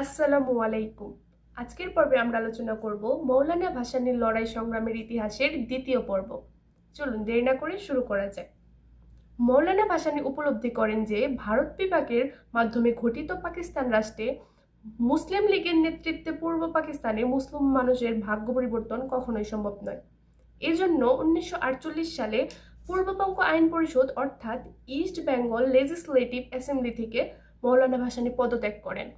আসসালামু আলাইকুম। আজকের পর্বে আমরা আলোচনা করব মৌলানা ভাসানীর লড়াই সংগ্রামের ইতিহাসের দ্বিতীয় পর্ব। চলুন দেরি না করে শুরু করা যায় মৌলানা ভাসানী উপলব্ধি করেন যে ভারত বিভাগের মাধ্যমে ঘটিত পাকিস্তান রাষ্ট্রে মুসলিম লীগের নেতৃত্বে পূর্ব পাকিস্তানে মুসলিম মানুষের ভাগ্য পরিবর্তন কখনোই সম্ভব নয়। এজন্য উনিশশো আটচল্লিশ সালে পূর্ববঙ্গ আইন পরিষদ অর্থাৎ ইস্ট বেঙ্গল লেজিসলেটিভ অ্যাসেম্বলি থেকে মৌলানা ভাসানী পদত্যাগ করেন।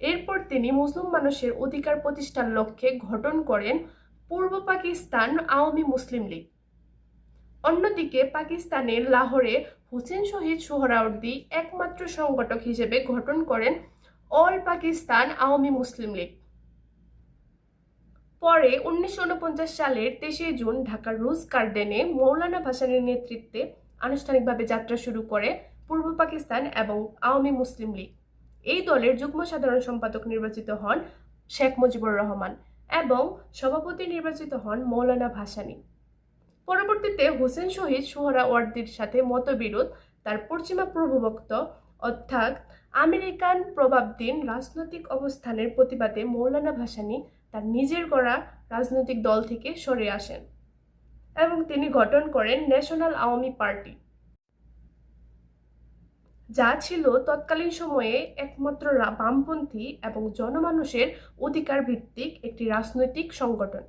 এরপর তিনি মুসলিম মানুষের অধিকার প্রতিষ্ঠার লক্ষ্যে গঠন করেন পূর্ব পাকিস্তান আওয়ামী মুসলিম লীগ। অন্যদিকে পাকিস্তানের লাহোরে হুসেন শহীদ সোহরাওয়ার্দী একমাত্র সংগঠক হিসেবে গঠন করেন অল পাকিস্তান আওয়ামী মুসলিম লীগ। পরে উনিশশো উনপঞ্চাশ সালের তেইশে জুন ঢাকার রুজ গার্ডেনে মৌলানা ভাসানের নেতৃত্বে আনুষ্ঠানিকভাবে যাত্রা শুরু করে পূর্ব পাকিস্তান এবং আওয়ামী মুসলিম লীগ। এই দলের যুগ্ম সাধারণ সম্পাদক নির্বাচিত হন শেখ মুজিবুর রহমান এবং সভাপতি নির্বাচিত হন মৌলানা ভাসানী। পরবর্তীতে হোসেন শহীদ সোহরাওয়ার্দীর সাথে মতবিরোধ, তার পশ্চিমা প্রভুভক্ত, অর্থাৎ আমেরিকান প্রভাবধীন রাজনৈতিক অবস্থানের প্রতিবাদে মৌলানা ভাসানী তার নিজের গড়া রাজনৈতিক দল থেকে সরে আসেন এবং তিনি গঠন করেন ন্যাশনাল আওয়ামী পার্টি। যা ছিল তৎকালীন সময়ে একমাত্র বামপন্থী এবং জনমানুষের অধিকার ভিত্তিক একটি রাজনৈতিক সংগঠন।